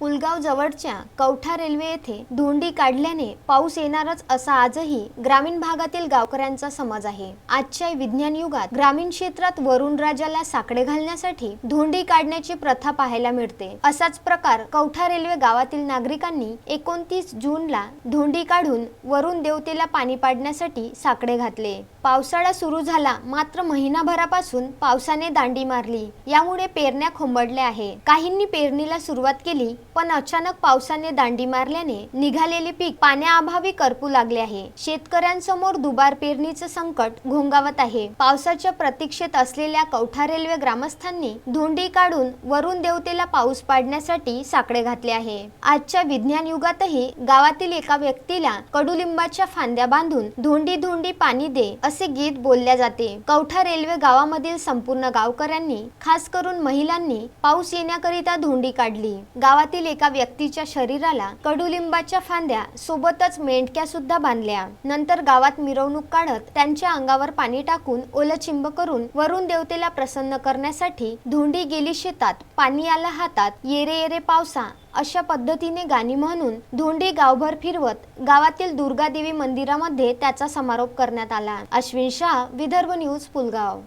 पुलगाव जवळच्या कवठा रेल्वे येथे धोंडी काढल्याने पाऊस येणारच असा आजही ग्रामीण भागातील गावकऱ्यांचा समज आहे. आजच्या विज्ञान युगात ग्रामीण क्षेत्रात वरुण राजाला साकडे घालण्यासाठी धोंडी काढण्याची प्रथा पाहायला मिळते. असाच प्रकार कवठा रेल्वे गावातील नागरिकांनी एकोणतीस जूनला धोंडी काढून वरुण देवतेला पाणी पाडण्यासाठी साकडे घातले. पावसाळा सुरू झाला मात्र महिनाभरापासून पावसाने दांडी मारली. यामुळे पेरण्या खोंबडल्या आहे. काहींनी पेरणीला सुरुवात केली पण अचानक पावसाने दांडी मारल्याने निघालेले पीक पाण्याअभावी करपू लागले आहे. शेतकऱ्यांसमोर दुबार पेरणीचं संकट घोंगावत आहे. पावसाच्या प्रतीक्षेत असलेल्या कवठा रेल्वे ग्रामस्थांनी धोंडी काढून वरून देवतेला पाऊस पाडण्यासाठी साकडे घातले आहे. आजच्या विज्ञान युगातही गावातील एका व्यक्तीला कडुलिंबाच्या फांद्या बांधून धोंडी धोंडी पाणी दे असे गीत बोलल्या जाते. कवठा रेल्वे गावामधील संपूर्ण गावकऱ्यांनी खास करून महिलांनी पाऊस येण्याकरिता धोंडी काढली. गावातील गावातील एका व्यक्तीच्या शरीराला कडुलिंबाच्या फांद्या सोबतच मेंढक्या सुद्धा बांधल्या. नंतर गावात मिरवणूक काढत त्यांच्या अंगावर पाणी टाकून ओलचिंब करून वरुण देवतेला प्रसन्न करण्यासाठी धोंडी गेली शेतात पाणी आला हातात येरे येरे पावसा अशा पद्धतीने गाणी म्हणून धोंडी गावभर फिरवत गावातील दुर्गादेवी मंदिरामध्ये त्याचा समारोप करण्यात आला. अश्विन शाह विदर्भ न्यूज पुलगाव.